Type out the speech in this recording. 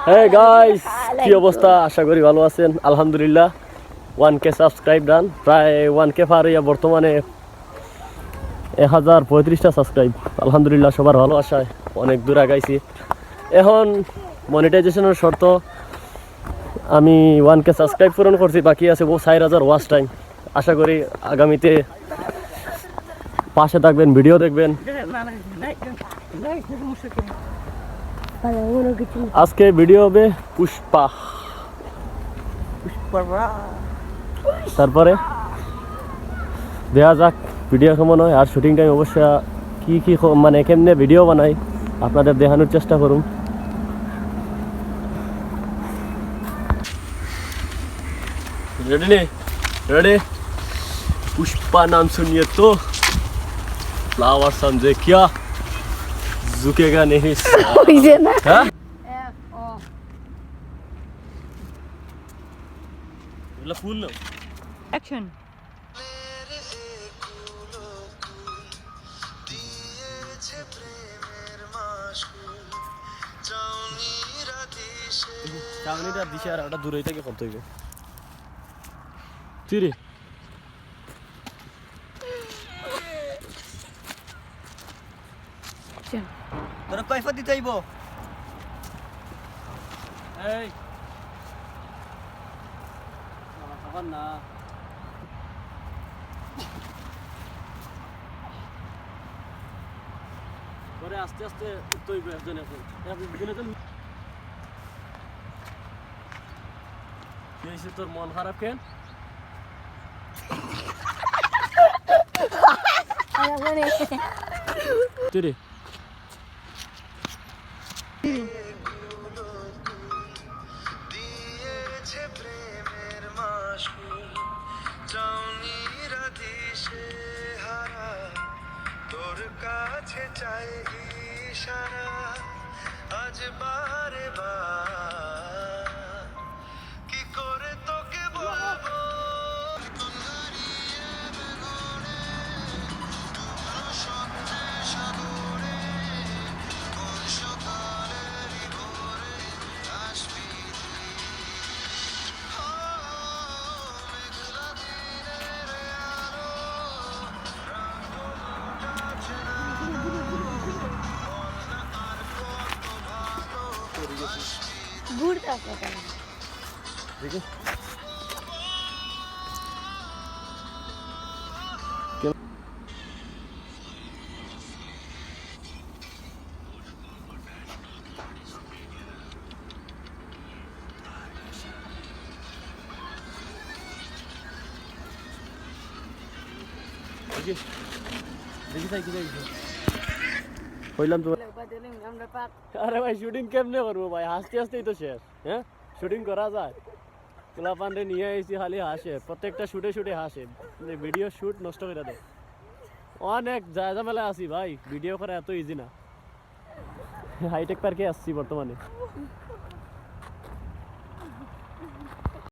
হ্যাঁ গাইস কি অবস্থা আশা করি ভালো আছেন আলহামদুলিল্লাহ ওয়ান কে সাবস্ক্রাইব ডান প্রায় ওয়ান কে পার হইয়া বর্তমানে এক হাজার পঁয়ত্রিশটা সাবস্ক্রাইব আলহামদুলিল্লাহ সবার ভালো আশায় অনেক দূর আগাইছি এখন মনিটাইজেশনের শর্ত আমি ওয়ান কে সাবস্ক্রাইব পূরণ করছি বাকি আছে ও চার হাজার ওয়াচ টাইম আশা করি আগামীতে পাশে থাকবেন ভিডিও দেখবেন আজকে ভিডিও হবে পুষ্পা তারপরে দেয়া যাক ভিডিও কেমন হয় আর শুটিং টাইম অবশ্যই কি কি খ- মানে কেমনে ভিডিও বানাই আপনাদের দেখানোর চেষ্টা করুন रेडी नहीं रेडी पुष्पा नाम सुनिए तो फ्लावर समझे क्या झुकेगा नहीं হইছে না हाँ फूल लो অ্যাকশন চাউনিটা দিছে আর ওটা দূরে থেকে করতে হইবে তুই রে তোরা কয়ফা দিতে আইব। এই। না। পরে আস্তে আস্তে হইবে একজন এখন তোর মন খারাপ কেন? তুই তোর কাছে চাই ইশারা আজ বারে বার ঘুরতে দেখি দেখি দেখি তাই কইলাম তো আরে ভাই শুটিং কেমনে করব ভাই? হাসতে হাসতেই তো শেষ হ্যাঁ? শুটিং করা যায়। ক্লাব পান্ডে নিয়ে এসেছি খালি হাসে। প্রত্যেকটা শুটে শুটে হাসে। ভিডিও শুট নষ্ট করে দেয়। অনেক জায়গা মেলা আছি ভাই। ভিডিও করা এত ইজি না। হাইটেক পার্কে আসছি বর্তমানে।